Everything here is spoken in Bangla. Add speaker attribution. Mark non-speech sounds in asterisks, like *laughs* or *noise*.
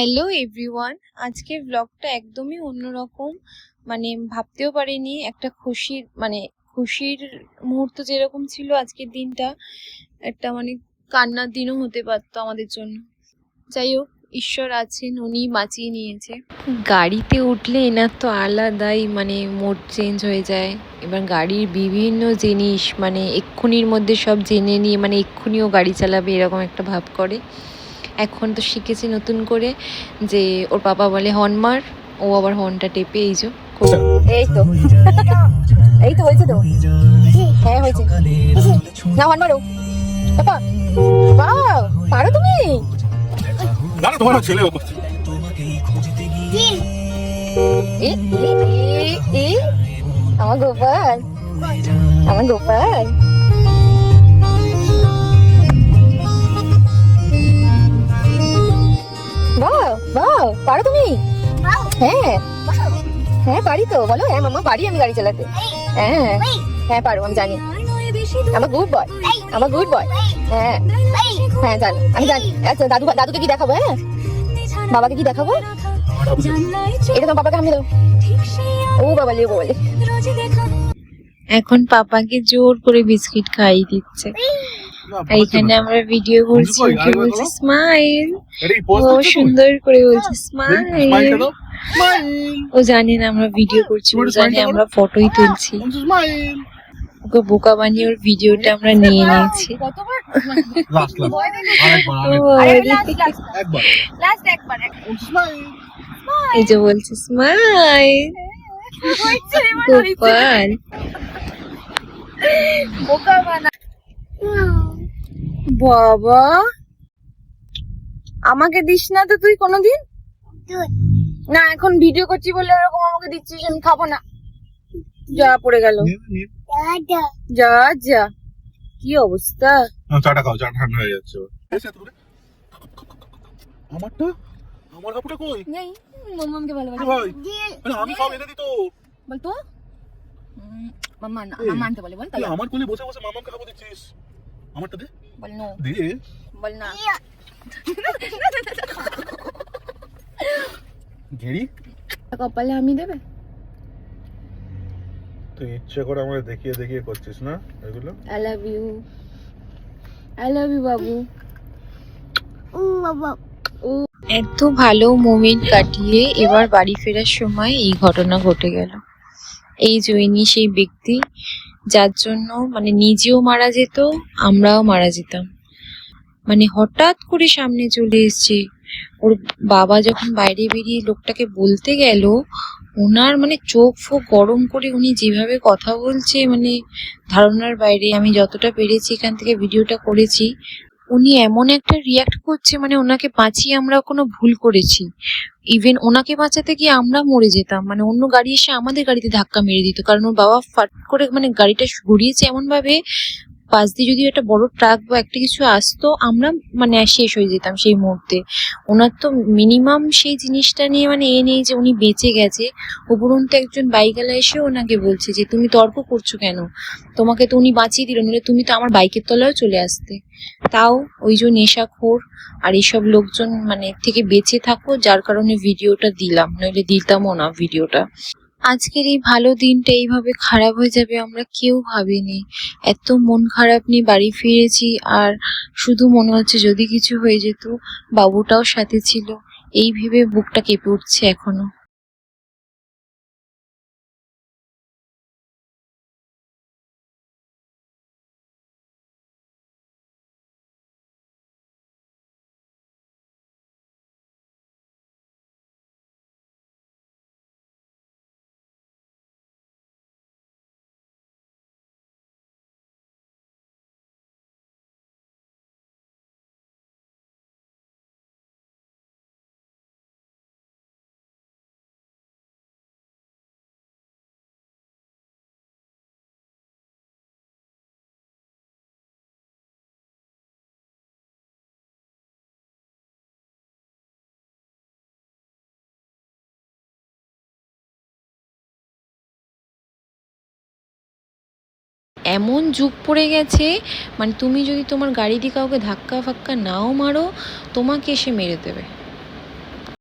Speaker 1: হ্যালো এভরিওয়ান আজকের ব্লগটা একদমই অন্যরকম। মানে ভাবতেও পারিনি, একটা খুশির মানে খুশির মুহূর্ত যেরকম ছিল আজকের দিনটা, একটা মানে কান্নার দিনও হতে পারতো আমাদের জন্য। যাই হোক, ঈশ্বর আছেন, উনি বাঁচিয়ে নিয়েছে। গাড়িতে উঠলে এনার তো আলাদাই মানে মোড চেঞ্জ হয়ে যায়। এবার গাড়ির বিভিন্ন জিনিস মানে এক্ষুনির মধ্যে সব জেনে নিয়ে মানে এক্ষুনিও গাড়ি চালাবে, এরকম একটা ভাব করে। এখন তো শিখেছি নতুন করে যে ওর বাবা বলে হর্ন মার ও আবার হর্নটা টেপে এই যে
Speaker 2: এই তো। *laughs* এই তো হয়েছে তো। হ্যাঁ হয়েছে। না হন মারো। বাহ পারো তুমি?
Speaker 3: না তোমার ছেলে
Speaker 2: এ, এ, এ, আমার গোপাল। আমার গোপাল। পারো তুমি? হ্যাঁ। হ্যাঁ পারি তো। বলো হ্যাঁ মামা পারি আমি গাড়ি চালাতে। হ্যাঁ। হ্যাঁ পারো আমি জানি। আমার গুড বয় আমার গুড বয় হ্যাঁ। হ্যাঁ জানি। আমি জানি। আচ্ছা দাদু দাদুকে কি দেখাবো হ্যাঁ? বাবাকে কি দেখাবো? এটা তোমার বাবাকে আমি দাও ও বাবা লে বলে।
Speaker 1: এখন পাপাকে জোর করে বিস্কিট খাইয়ে দিচ্ছে। এখানে আমরা ভিডিও করছি? ওকে বলছি স্মাইল ও সুন্দর করে বলছে স্মাইল ও জানে না আমরা ভিডিও করছি ও জানে আমরা ফটোই তুলছি। ওকে বোকা বানিয়ে ওর ভিডিওটা আমরা নিয়ে নিয়েছি।
Speaker 3: লাস্ট লাস্ট আরেকবার
Speaker 1: ও,
Speaker 3: আরেকবার একবার।
Speaker 2: লাস্ট একবার
Speaker 3: স্মাইল
Speaker 1: এই যে বলছে স্মাইল গোপাল।
Speaker 2: বোকা বানা বাবা। আমাকে দিস না তো তুই কোনোদিন? না এখন ভিডিও করছি বলে এরকম আমাকে দিচ্ছিস আমি খাব না। যা পড়ে গেল। যা যা। কি অবস্থা?
Speaker 3: চাটা খাও চা ঠান্ডা হয়ে যাচ্ছে। আমারটা? আমার কাপড়টা কই?
Speaker 2: নেই মামাকে ভালোবাসি।
Speaker 3: ভাই? আরে আমি সব এনে দিত।
Speaker 2: বলতো? মামা না মামা আনতে বলে বল তাই
Speaker 3: আমার কোলে বসে বসে মামাকে খাব দিচ্ছিস। আমারটা দে।
Speaker 2: বল নো
Speaker 3: দিয়ে
Speaker 2: বল না
Speaker 3: ঘেরি।
Speaker 2: কপালে আমি দেবে?
Speaker 3: তুই ইচ্ছে করে আমাকে দেখিয়ে দেখিয়ে করছিস না এগুলো?
Speaker 2: I love you I love you বাবু।
Speaker 1: এত ভালো মোমেন্ট কাটিয়ে এবার বাড়ি ফেরার সময় এই ঘটনা ঘটে গেল। এই জয়নী সেই ব্যক্তি যার জন্য মানে নিজেও মারা যেত, আমরাও মারা যেতাম। মানে হঠাৎ করে সামনে চলে এসছে। ওর বাবা যখন বাইরে বেরিয়ে লোকটাকে বলতে গেল, ওনার মানে চোখ ফোক গরম করে উনি যেভাবে কথা বলছে মানে ধারণার বাইরে আমি যতটা পেরেছি এখান থেকে ভিডিওটা করেছি উনি এমন একটা রিয়াক্ট করছে মানে ওনাকে বাঁচিয়ে আমরা কোনো ভুল করেছি। ইভেন ওনাকে বাঁচাতে গিয়ে আমরা মরে যেতাম। মানে অন্য গাড়ি এসে আমাদের গাড়িতে ধাক্কা মেরে দিত। কারণ ওর বাবা ফাট করে মানে গাড়িটা ঘুরিয়েছে এমন ভাবে পাশ দিয়ে যদি একটা বড় ট্রাক বা একটা কিছু আসতো, আমরা মানে শেষ হয়ে যেতাম সেই মুহূর্তে। ওনার তো মিনিমাম সেই জিনিসটা নিয়ে মানে এ নেই যে উনি বেঁচে গেছে। উপরন্তু একজন বাইকালা এসে ওনাকে বলছে যে, তুমি তর্ক করছ কেন? তোমাকে তো উনি বাঁচিয়ে দিল, নইলে তুমি তো আমার বাইকের তলায়ও চলে আসতে। তাও ওই যে নেশাখোর আর এইসব লোকজন মানে থেকে বেঁচে থাকো, যার কারণে ভিডিওটা দিলাম। নইলে দিতামও না ভিডিওটা। আজকের এই ভালো দিনটা এইভাবে খারাপ হয়ে যাবে আমরা কেউ ভাবিনি। এত মন খারাপ নিয়ে বাড়ি ফিরেছি আর শুধু মনে হচ্ছে যদি কিছু হয়ে যেত, বাবুটাও সাথে ছিল। এই ভেবে বুকটা কেঁপে উঠছে এখনও। এমন যুগ পড়ে গেছে মানে তুমি যদি তোমার গাড়ি দিয়ে কাউকে ধাক্কা ফাক্কা নাও মারো, তোমাকে এসে মেরে দেবে।